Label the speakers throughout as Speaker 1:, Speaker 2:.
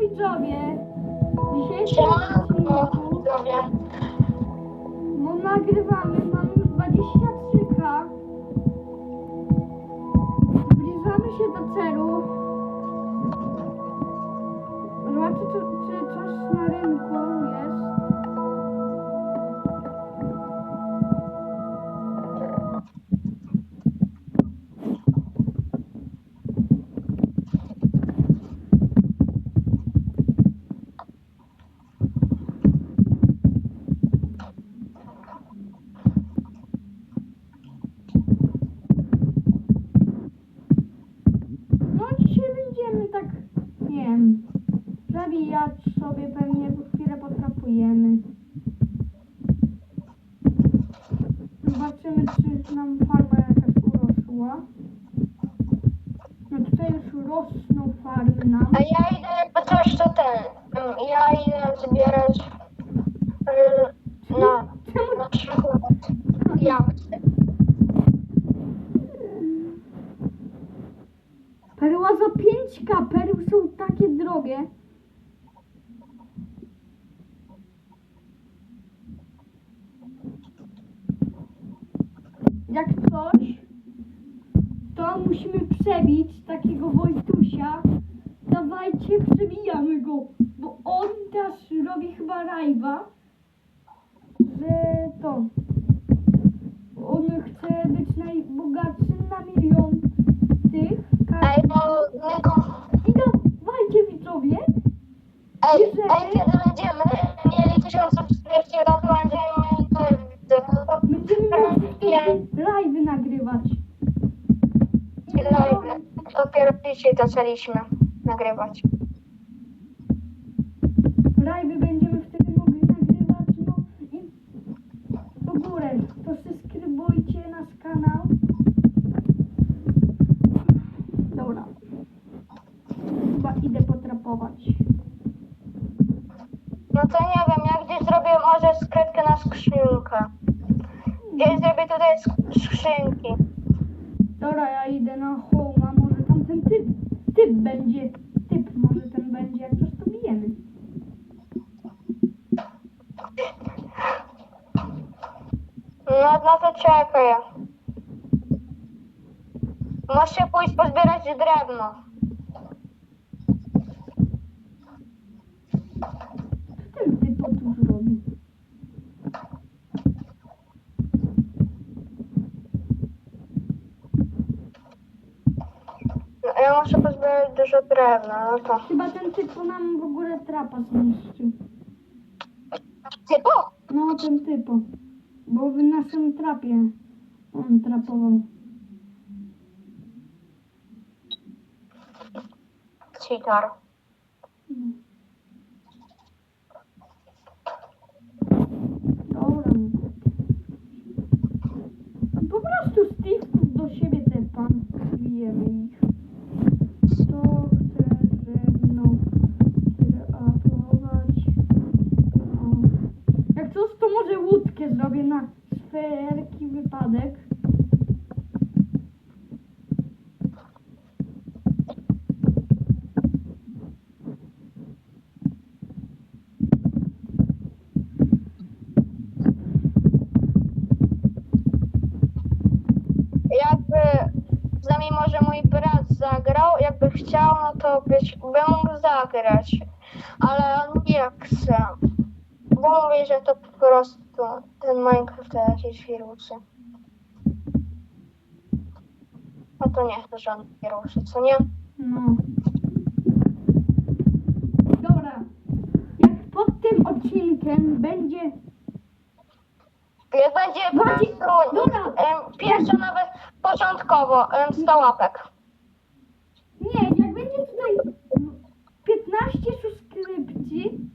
Speaker 1: widzowie! Dzisiejszy
Speaker 2: Siemanko,
Speaker 1: odcinku
Speaker 2: widzowie.
Speaker 1: no, nagrywamy, mamy już 23k. Zbliżamy się do celu. Zobaczcie, czy, czy coś na rynku jest. Jak coś, to musimy przebić takiego Wojtusia. Dawajcie, przebijamy go, bo on też robi chyba rajwa, że to. On chce być najbogatszym na milion tych.
Speaker 2: Ej, bo Niko,
Speaker 1: I dawajcie widzowie,
Speaker 2: ej, ej, kiedy będziemy mieli tysiąc subskrypcji, to będziemy. No
Speaker 1: live'y nagrywać.
Speaker 2: Live. Dopiero dzisiaj zaczęliśmy nagrywać.
Speaker 1: Live'y będziemy wtedy mogli nagrywać, no i w ogóle to subskrybujcie nasz kanał. Dobra. Chyba idę potrapować.
Speaker 2: No to nie wiem, ja gdzieś zrobię może skrytkę na skrzynkę. Gdzieś zrobię tutaj sk- skrzynki.
Speaker 1: Dobra, ja idę na home, może tam ten typ, typ będzie, typ może ten będzie, jak coś to bijemy.
Speaker 2: No, no to czekaj. Muszę pójść pozbierać drewno.
Speaker 1: Co ten typ otóż robi?
Speaker 2: No, ja muszę pozbierać dużo drewna, no to.
Speaker 1: Chyba ten typ to nam w ogóle trapa zniszczył.
Speaker 2: Typo?
Speaker 1: No, ten typo. Bo w naszym trapie on trapował.
Speaker 2: Cheater.
Speaker 1: No. Dobra. no. Po prostu Steve'ów do siebie te pan bijemy ich. Kto chce ze mną kreatować? O. Jak coś, to może łódkę zrobię na wszelki wypadek.
Speaker 2: Jakby z nami może mój brat zagrał, jakby chciał, no to bym mógł zagrać. Ale on nie chce. Bo mówi, że to po prostu ten Minecraft to jakieś wirusy. No to nie chcę żadnych wirusy, co nie?
Speaker 1: No. Dobra. Jak pod tym odcinkiem będzie.
Speaker 2: Jak będzie po prostu
Speaker 1: dobra.
Speaker 2: em, pierwsza nawet początkowo em, 100 łapek.
Speaker 1: Nie, tutaj 15 subskrypcji,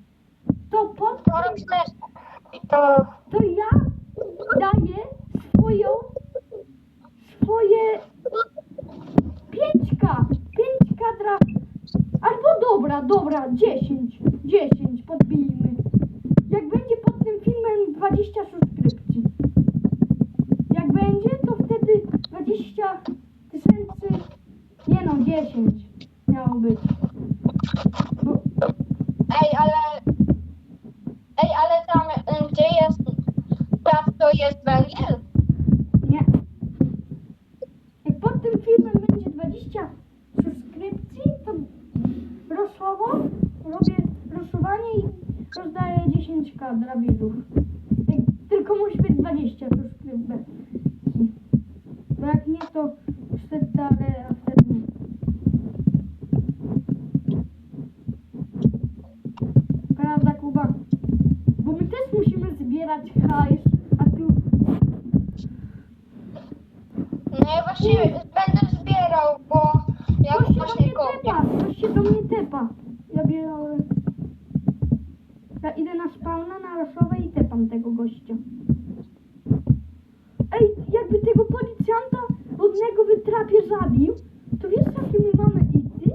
Speaker 1: to pod
Speaker 2: To to
Speaker 1: to ja daję swoją swoje 5k. 5k dla. Albo dobra, dobra, 10. 10 podbijmy. Jak będzie pod tym filmem 20 subskrypcji. Jak będzie, to wtedy 20 tysięcy. Nie no, 10 miało być. Bo
Speaker 2: jest węgiel?
Speaker 1: Nie. Jak pod tym filmem będzie 20 subskrypcji, to losowo robię losowanie i rozdaję 10k dla widzów. Jak tylko musi być 20 subskrypcji. Bo jak nie, to wtedy, ale a wtedy nie. Prawda, Kuba? Bo my też musimy zbierać hajs, a tu
Speaker 2: No ja właśnie będę zbierał, bo ja
Speaker 1: Ktoś się do
Speaker 2: właśnie
Speaker 1: mnie
Speaker 2: kopię.
Speaker 1: tepa, ktoś się do mnie tepa. Ja biorę... Ja idę na spawna na raszowe i tepam tego gościa. Ej, jakby tego policjanta wodnego wytrapie zabił, to wiesz jakie my mamy ity?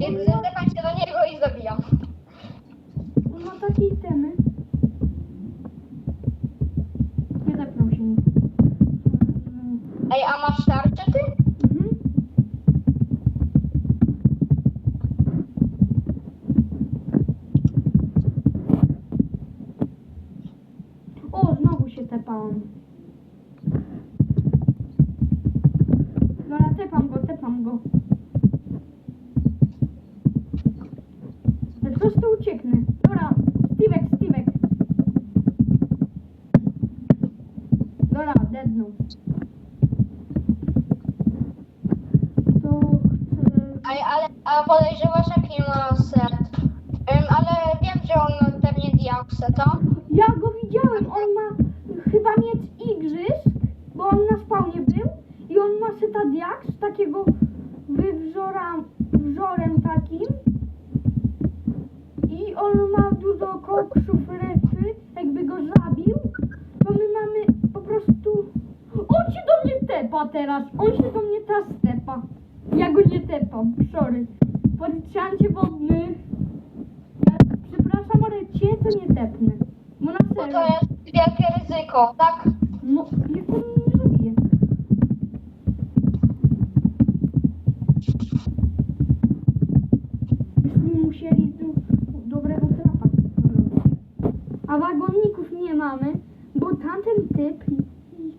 Speaker 2: Więc zepam się do niego i zabijam.
Speaker 1: On ma takie itemy. Nie tepnął się.
Speaker 2: Ej, a masz tarczę ty?
Speaker 1: Mhm. O, znowu się tepałam. Dobra, tepam go, tepam go. Po prostu ucieknę. Dobra, Stevek, Stevek. Dobra, deadnął. To
Speaker 2: ale a podejrzewasz jaki ma set? Ale wiem, że on pewnie diaksę, to?
Speaker 1: Ja go widziałem, on ma chyba mieć igrzysk, bo on na spawnie był i on ma seta diaks, takiego wywzora, wzorem takim i on ma dużo koksów, refy, jakby go zabił, to my mamy po prostu... On się do mnie tepa teraz, on się do mnie teraz tepa. Ja go nie tepam, sorry. Policjancie wodny. Ja, przepraszam, ale cię to nie tepnę. Bo na
Speaker 2: Bo
Speaker 1: serio.
Speaker 2: to jest wielkie ryzyko, tak?
Speaker 1: No, jak on mnie nie zabije? Byśmy musieli tu dobrego trapa robić. A wagonników nie mamy, bo tamten typ i- i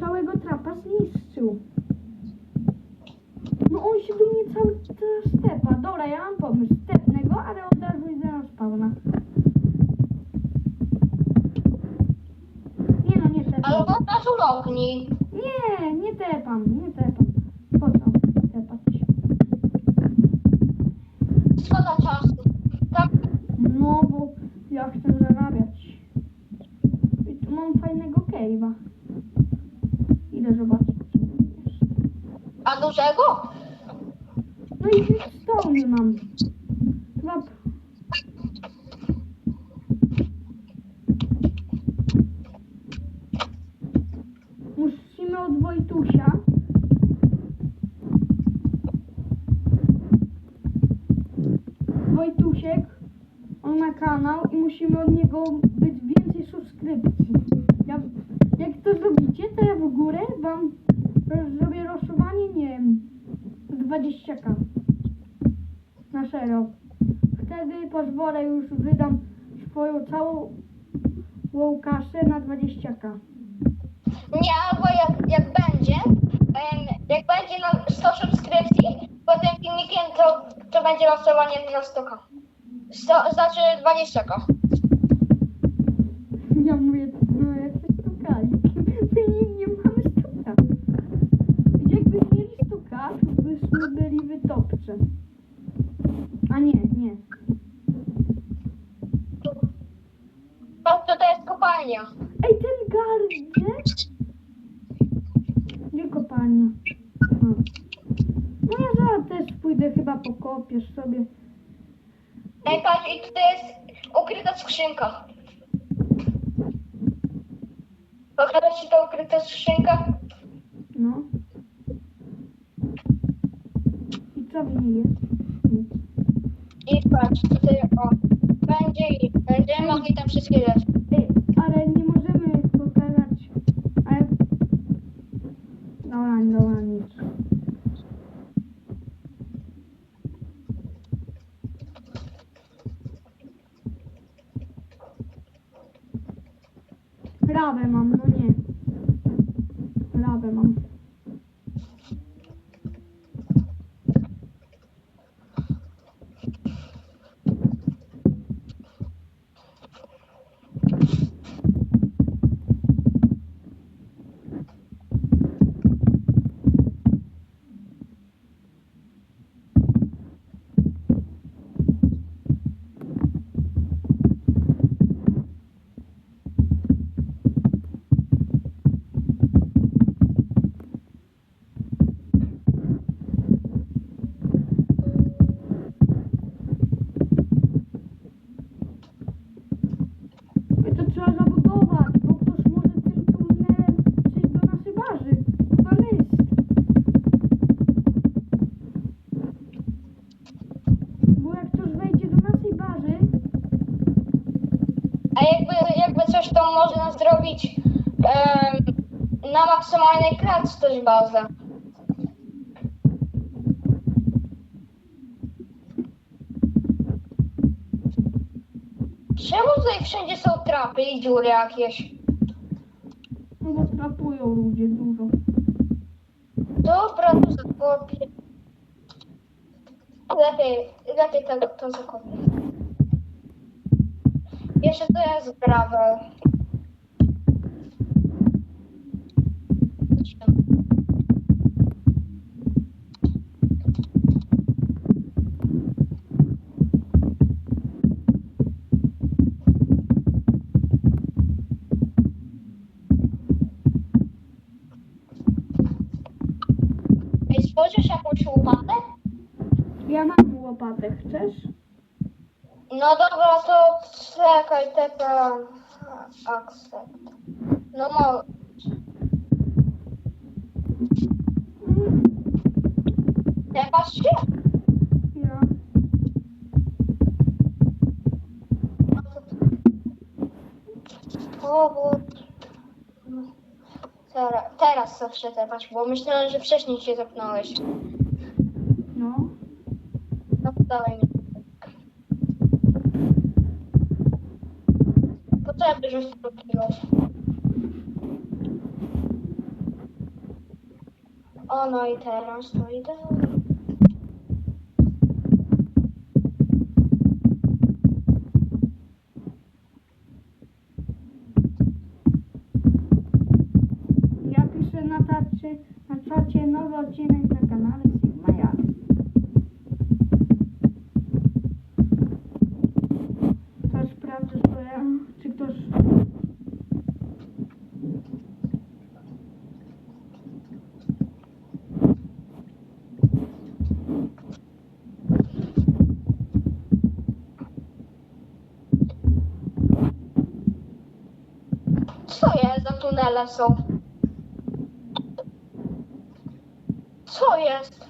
Speaker 1: całego trapa zniszczył. No on się do mnie cały czas stepa. Dobra, ja mam pomysł. Stepnę go, ale od razu idę na spawna. Nie no, nie tepam.
Speaker 2: Albo nas ulognij.
Speaker 1: Nie, nie tepam, nie tepam. Po co tepać?
Speaker 2: Szkoda czasu. Tak?
Speaker 1: No, bo ja chcę zarabiać. I tu mam fajnego cave'a. Idę zobaczyć, co tu jest.
Speaker 2: A dużego?
Speaker 1: No i stony mam. Chyba... p- Musimy od Wojtusia. Wojtusiek, on ma kanał od niego być więcej subskrypcji. Ja, jak to zrobicie, to ja w górę wam zrobię losowanie, nie wiem, 20k. Na serio. Wtedy pozwolę już wydam swoją całą kasę na 20k.
Speaker 2: Nie, albo jak, jak będzie, jak będzie na 100 subskrypcji, pod tym filmikiem to, to będzie losowanie na 100k. 100, znaczy 20k.
Speaker 1: Ja
Speaker 2: kopalnia.
Speaker 1: Ej, ten gardzie? Gdzie kopalnia? A. No ja zaraz też pójdę, chyba pokopiesz sobie.
Speaker 2: Ej, patrz, i tutaj jest ukryta skrzynka. Pokażę ci ta ukryta skrzynka?
Speaker 1: No. I co w niej jest? Nic.
Speaker 2: I patrz, tutaj o, będzie będziemy mogli tam wszystkie rzeczy.
Speaker 1: Ej, ale nie możemy pokazać. Ale... Dobra, dobra, nic. Lawę mam, no nie. Lawę mam. Ej, To trzeba zabudować, bo ktoś może tym tunelem przyjść do naszej bazy. To jest. Bo jak ktoś wejdzie do naszej bazy,
Speaker 2: A jakby, jakby coś to można zrobić em, na maksymalnej klatce też bazę. Czemu tutaj wszędzie są trapy i dziury jakieś?
Speaker 1: no bo trapują ludzie dużo.
Speaker 2: Dobra, to zakopię. Lepiej, lepiej to, to zakopię. Jeszcze to jest gravel. Łopatę,
Speaker 1: chcesz?
Speaker 2: No dobra, to czekaj, taka accept. No mo...
Speaker 1: Mm,
Speaker 2: Tepasz się? No to... O, bo... Teraz, teraz zawsze tepać, bo myślałem, że wcześniej się zepnąłeś. Dawaj mi. Potrzeby, żeś to robiło. O, no i teraz to idę.
Speaker 1: Ja piszę na czacie, na czacie nowy odcinek na kanale Sigma Jak. To sprawdzę sobie, czy ktoś...
Speaker 2: Co jest za tunele są? Co jest?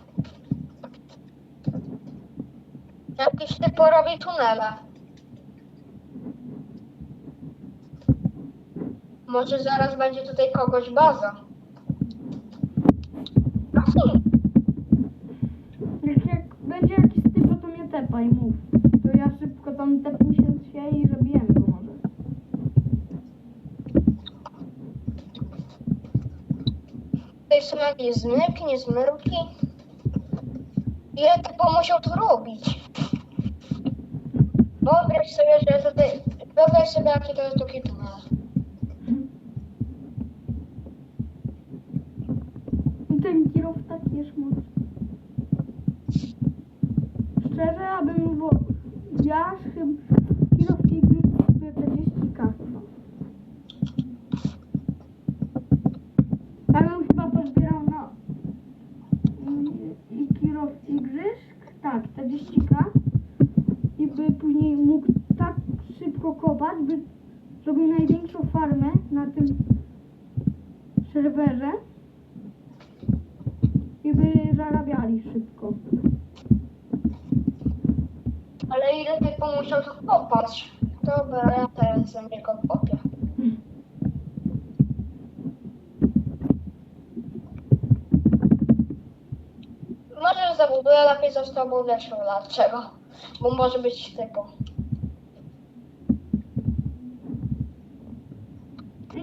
Speaker 2: Jakiś typ robi tunele. Może zaraz będzie tutaj kogoś baza. Hmm,
Speaker 1: Jak, jak będzie jakiś typ, to mnie tepaj, mów. To ja szybko tam tepnę się się i zabijemy go może.
Speaker 2: Jakieś zmyki, niezmyłki. Ile typo musiał to robić? Wyobraź sobie, że tutaj... Wyobraź sobie, jaki to jest taki tunel.
Speaker 1: I ten kierów taki jest mocny. Szczerze, abym wo... Ja chyba... Kierów igry 40 chyba. Ja bym chyba pozbierał na... I- I kierów igrzysk, tak, 40k. I by później mógł tak szybko kopać, by zrobił największą farmę na tym serwerze i by zarabiali szybko.
Speaker 2: Ale ile typo musiał to kopać? Dobra, ja teraz za niego kopię. Może zabuduję, lepiej został, bo wiesz dlaczego. Bo może być typo.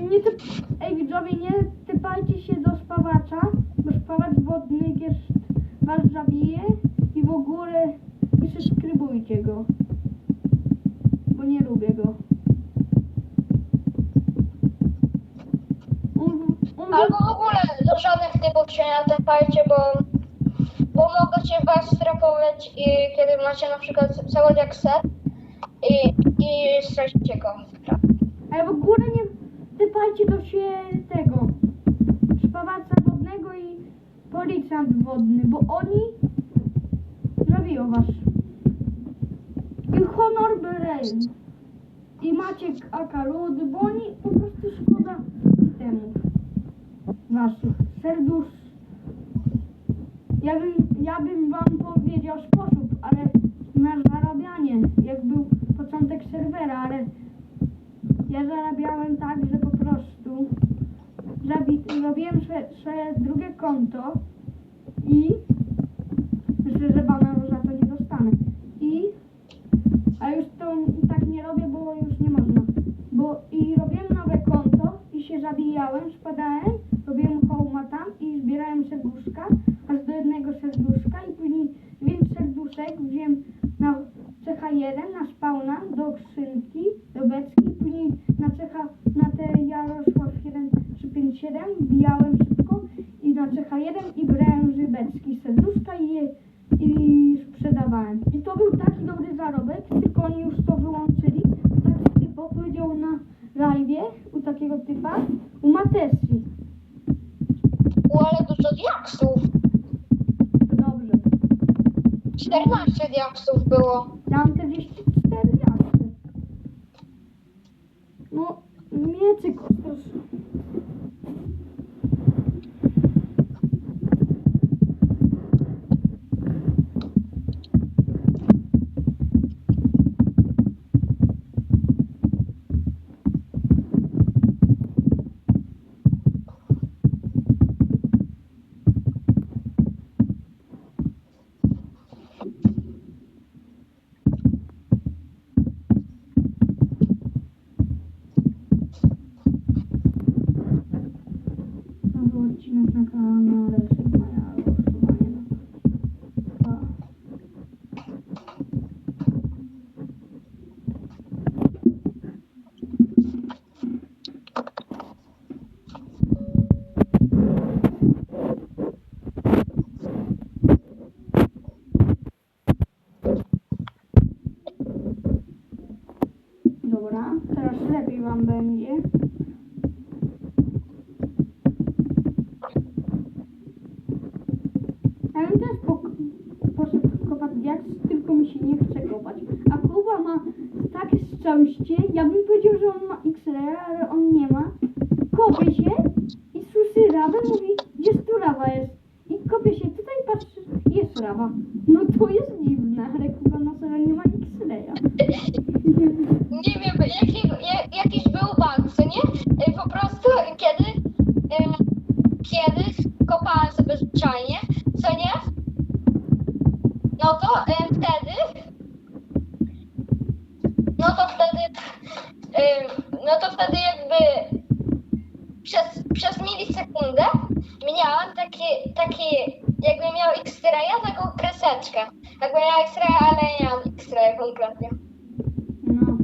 Speaker 1: Nie typ... Ej widzowie, nie typajcie się do spawacza, bo spawacz wodny jest was zabije i w ogóle nie subskrybujcie go. Bo nie lubię go. On, on
Speaker 2: Albo w ogóle do żadnych typów się nie tepajcie, bo, bo mogą cię was strapować i kiedy macie na przykład cały jak set i, i stracicie go.
Speaker 1: Ale w ogóle nie typajcie do się tego i policjant wodny, bo oni zabiją was. I Honor Brain i Maciek Akarud, bo oni po prostu szkoda itemów waszych, serdusz. Ja bym, ja bym wam powiedział sposób, ale na zarabianie, jak był początek serwera, ale ja zarabiałem tak, że po prostu zrobiłem swoje, drugie konto i myślę, że bana za to nie dostanę. I a już to tak nie robię, bo już nie można. Bo i robiłem nowe konto i się zabijałem, spadałem, robiłem hołma tam i zbierałem serduszka, aż do jednego serduszka i później dziewięć serduszek wziąłem na CH1, na spawna, do skrzynki, do beczki, później na CH, na te Jarosław 1357 wbijałem szybko na CH1 i brałem z beczki serduszka i je i sprzedawałem. I to był taki dobry zarobek, tylko oni już to wyłączyli. Taki typo powiedział na live u takiego typa, u Matesi.
Speaker 2: U, ale dużo diaksów.
Speaker 1: Dobrze.
Speaker 2: 14 diaksów było.
Speaker 1: Mam 44 jasy. No, mieczyk też. Nowy odcinek na kanale Sigmaja głosowanie na dwa. Dobra, teraz lepiej wam będzie. Ja bym też pok- poszedł kopać diaks, tylko mi się nie chce kopać. A Kuba ma takie szczęście, ja bym powiedział, że on ma X-ray, ale on nie ma. Kopie się i słyszy rawę, mówi, gdzież tu rawa jest? I kopie się tutaj, patrzy, jest rawa. No to jest dziwne, ale Kuba na sobie nie ma X-raya.
Speaker 2: Nie wiem, jaki, ja- jakiś był bug, co nie? Y, Po prostu kiedy, ym, kiedy kopałem sobie zwyczajnie, co nie? No to ym, wtedy, no to wtedy, ym, no to wtedy jakby przez, przez milisekundę miałem taki, taki jakby miał X-raya, taką kreseczkę. Jakby miał X-raya, ale nie miałem X-raya kompletnie.
Speaker 1: No.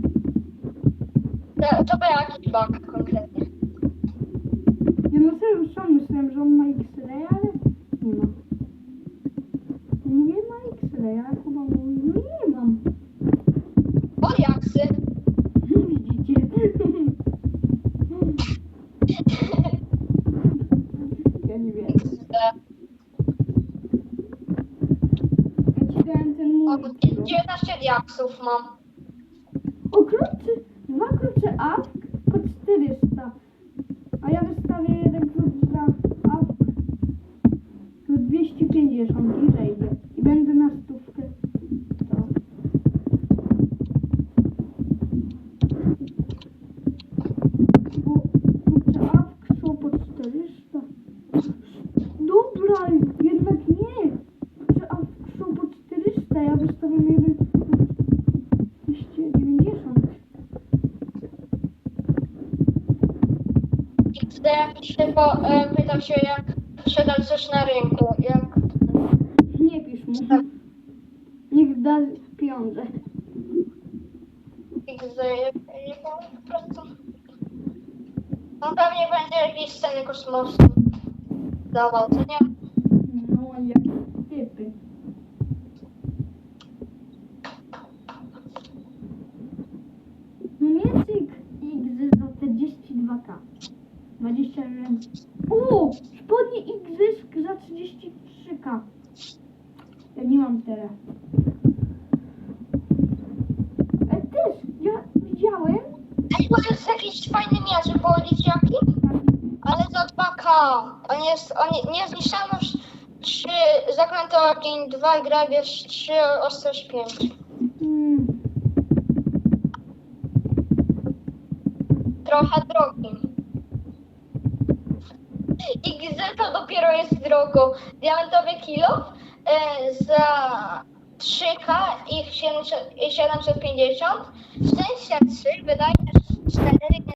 Speaker 2: To, to był jakiś bug konkretnie.
Speaker 1: Ja na serio sam myślałem, że on ma X-ray, ale nie ma. Nie ma X-ray, a Kuba mówi, no nie mam.
Speaker 2: O jaksy.
Speaker 1: Widzicie? Ja nie wiem. Ja ci dałem ten
Speaker 2: O,
Speaker 1: mój.
Speaker 2: 19 diaksów mam.
Speaker 1: O, klucze, dwa klucze AWK po 400. 3,50 i zejdzie. I będę na stówkę. To. Bo kurczę, awk po 400. Dobra, jednak nie. Kurczę, awk są po 400. Ja wystawiam jeden 290.
Speaker 2: XD się po, e, pytał się, jak sprzedać coś na rynku. Jak
Speaker 1: Niech da pieniądze.
Speaker 2: Jak on po prostu... On pewnie będzie jakieś sceny kosmosu dawał, co nie?
Speaker 1: No jak typy. No mieczyk X za 42k. 21. O! Spodnie X za 33k. Mam teraz. E, też, ja widziałem.
Speaker 2: Ej, to jest jakiś fajny miecz, bo widzicie jaki? Ale za 2K. On jest, on nie- zniszczano już 3, zaklęto ogień 2, grabież 3, ostrość 5.
Speaker 1: Hmm.
Speaker 2: Trochę drogi. XZ to dopiero jest drogo. Diamentowy kilo za 3K i 700 i 750. W sensie 3 wydaje 4